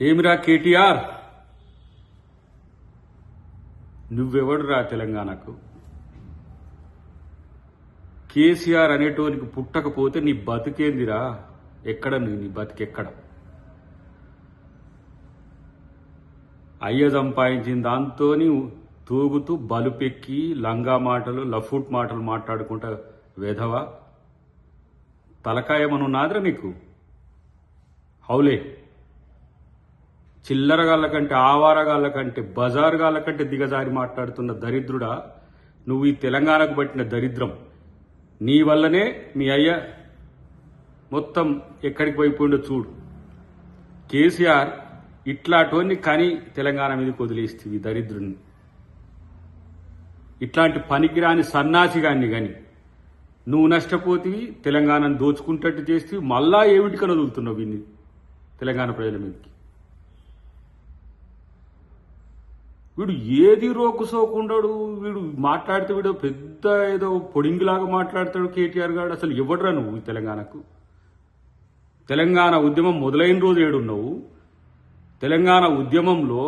ఏమిరా కేటీఆర్? నువ్వెవడురా తెలంగాణకు? కేసీఆర్ అనేటోనికి పుట్టకపోతే నీ బతికేందిరా? ఎక్కడ నీ నీ బతికెక్కడ? అయ్య సంపాదించిన దాంతో తూగుతూ బలుపెక్కి లంగా మాటలు లఫూట్ మాటలు మాట్లాడుకుంటా వెధవా? తలకాయమనున్నాదిరా నీకు? హౌలే! చిల్లరగాళ్ళ కంటే ఆవారగాళ్ళ కంటే బజారుగాళ్ళ కంటే దిగజారి మాట్లాడుతున్న దరిద్రుడా నువ్వు ఈ తెలంగాణకు పట్టిన దరిద్రం. నీ వల్లనే మీ అయ్య మొత్తం ఎక్కడికి పోయిపోయిండో చూడు. కేసీఆర్ ఇట్లాంటివన్నీ కానీ తెలంగాణ మీదకి వదిలేస్తుంది దరిద్రుని ఇట్లాంటి పనికిరాని సన్నాసిగాన్ని కానీ నువ్వు నష్టపోతివి తెలంగాణను దోచుకుంటట్టు చేస్తే మళ్ళా ఏమిటికన వదులుతున్నావు వీన్ని తెలంగాణ ప్రజల మీదకి? వీడు ఏది రోకు సోకుండాడు వీడు మాట్లాడితే వీడు పెద్ద ఏదో పొడింగిలాగా మాట్లాడతాడు కేటీఆర్ గారు. అసలు ఇవ్వడరా నువ్వు తెలంగాణకు? తెలంగాణ ఉద్యమం మొదలైన రోజు ఏడున్నావు? తెలంగాణ ఉద్యమంలో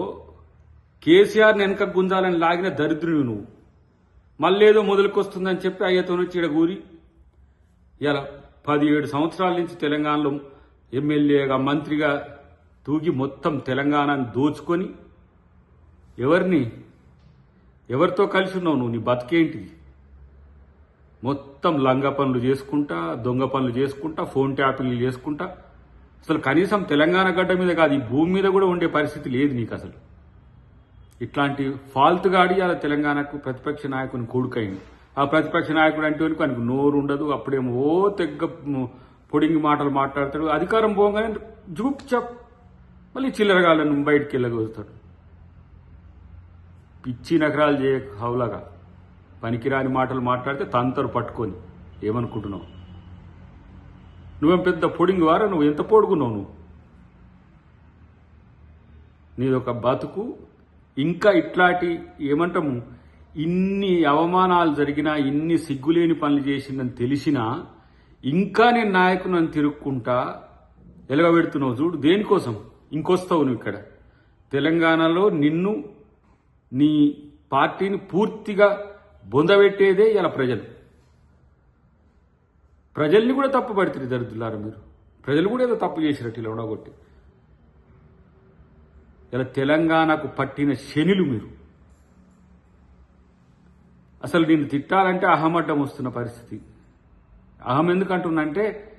కేసీఆర్ని వెనక గుంజాలని లాగిన దరిద్రుడు నువ్వు. మళ్ళేదో మొదలుకొస్తుందని చెప్పి అయ్యతో వచ్చి ఈడ కూరి ఇలా పదిహేడు సంవత్సరాల నుంచి తెలంగాణలో ఎమ్మెల్యేగా మంత్రిగా తూగి మొత్తం తెలంగాణను దోచుకొని ఎవరిని? ఎవరితో కలిసి ఉన్నావు నువ్వు? నీ బతికేంటి మొత్తం లంగ పనులు చేసుకుంటా దొంగ పనులు చేసుకుంటా ఫోన్ ట్యాపింగ్లు చేసుకుంటా. అసలు కనీసం తెలంగాణ గడ్డ మీద కాదు ఈ భూమి మీద కూడా ఉండే పరిస్థితి లేదు నీకు అసలు. ఇట్లాంటి ఫాల్త్ గాడి అలా తెలంగాణకు ప్రతిపక్ష నాయకుని కొడుకైంది. ఆ ప్రతిపక్ష నాయకుడు అంటే వరకు ఆయనకు నోరు ఉండదు అప్పుడేమో ఓ తెగ్గ పొడింగి మాటలు మాట్లాడతాడు అధికారం పోగానే జూప్ చప్ మళ్ళీ చిల్లరగాళ్ళను బయటికి వెళ్ళగలుగుతాడు. పిచ్చి నగరాలు చేయ హౌలాగా. పనికిరాని మాటలు మాట్లాడితే తంతరు పట్టుకొని ఏమనుకుంటున్నావు? నువ్వేం పెద్ద పొడింగ్ వారా? నువ్వు ఎంత పొడుగున్నావు నువ్వు? నీదొక బతుకు. ఇంకా ఇట్లాంటి ఏమంటాము? ఇన్ని అవమానాలు జరిగినా ఇన్ని సిగ్గులేని పనులు చేసిందని తెలిసినా ఇంకా నేను నాయకునని తిరుక్కుంటా ఎలగబెడుతున్నావు చూడు. దేనికోసం? ఇంకొస్తావు నువ్వు ఇక్కడ. తెలంగాణలో నిన్ను నీ పార్టీని పూర్తిగా బొందబెట్టేదే ఇలా ప్రజలు. ప్రజల్ని కూడా తప్పు పడుతుంది దరిద్రులారా మీరు. ప్రజలు కూడా ఏదో తప్పు చేసినట్టు ఇలా ఉండగొట్టి. ఇలా తెలంగాణకు పట్టిన శనిలు మీరు. అసలు నిన్ను తిట్టాలంటే అహమడ్డం వస్తున్న పరిస్థితి. అహం ఎందుకంటున్నంటే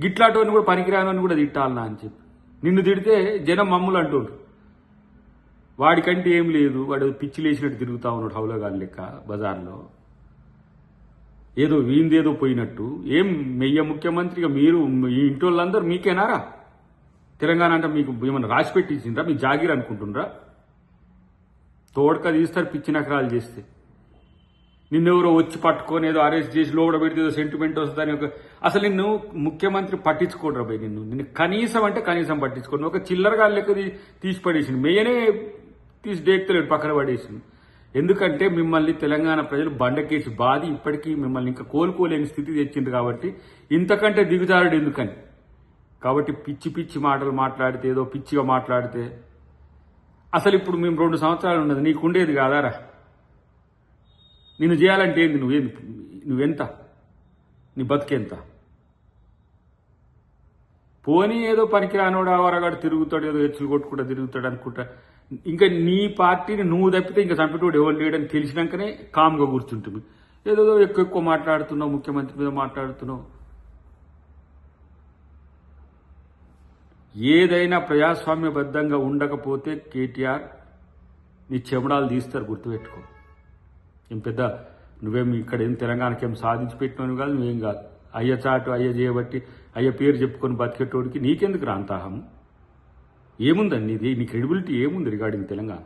గిట్లాటోని కూడా పనికిరానని కూడా తిట్టాలనా అని చెప్పి. నిన్ను తిడితే జనం మమ్ములు అంటుండ్రు. వాడికంటే ఏం లేదు. వాడు పిచ్చి లేచినట్టు తిరుగుతా ఉన్నాడు హౌలగాన్ లెక్క బజార్లో. ఏదో వీందేదో పోయినట్టు. ఏం మెయ్య ముఖ్యమంత్రిగా మీరు ఈ ఇంటి వాళ్ళందరూ మీకేనారా? తెలంగాణ అంటే మీకు ఏమన్నా రాసి పెట్టించిండ్రా మీ జాగీర్ అనుకుంటుండ్రా? తోడక తీస్తారు పిచ్చి నకరాలు చేస్తే. నిన్నెవరో వచ్చి పట్టుకొని ఏదో అరెస్ట్ చేసి లోపల పెడితే ఏదో సెంటిమెంట్ వస్తుందని ఒక అసలు నిన్ను ముఖ్యమంత్రి పట్టించుకోడరా భయ్ నిన్ను. నిన్ను కనీసం అంటే కనీసం పట్టించుకోండి ఒక చిల్లరగా లెక్క తీసి పడేసింది మెయ్యనే తీసి డేక్తలేడు పక్కన పడేసింది. ఎందుకంటే మిమ్మల్ని తెలంగాణ ప్రజలు బండకేసి బాధి ఇప్పటికీ మిమ్మల్ని ఇంకా కోలుకోలేని స్థితి తెచ్చింది కాబట్టి ఇంతకంటే దిగుజారుడు ఎందుకని? కాబట్టి పిచ్చి పిచ్చి మాటలు మాట్లాడితే ఏదో పిచ్చిగా మాట్లాడితే అసలు ఇప్పుడు మేము రెండు సంవత్సరాలు ఉన్నది నీకుండేది కాదారా? నిన్ను చేయాలంటే ఏంది నువ్వే? నువ్వెంత? నీ బతికెంత? పోనీ ఏదో పనికిరానోడు ఆవరగాడు తిరుగుతాడు ఏదో ఎచ్చులు కొట్టుకుంటా తిరుగుతాడు అనుకుంటా. ఇంకా నీ పార్టీని నువ్వు తప్పితే ఇంకా చంపేటోడు ఎవరు లేడని తెలిసినాకనే కామ్గా కూర్చుంటుంది. ఏదో ఎక్కువ ఎక్కువ మాట్లాడుతున్నావు ముఖ్యమంత్రి మీద మాట్లాడుతున్నావు. ఏదైనా ప్రజాస్వామ్యబద్ధంగా ఉండకపోతే కేటీఆర్ నీ చెమడాలు తీస్తారు గుర్తుపెట్టుకో. ఏం పెద్ద నువ్వేం ఇక్కడ ఏం తెలంగాణకి ఏం సాధించి పెట్టినవి కాదు నువ్వేం కాదు. అయ్య చాటు అయ్య చేయబట్టి అయ్య పేరు చెప్పుకొని బతికేటోడికి నీకెందుకు రాంతాహము ఏముందండి నీది నీ క్రెడిబిలిటీ ఏముంది రిగార్డింగ్ తెలంగాణ?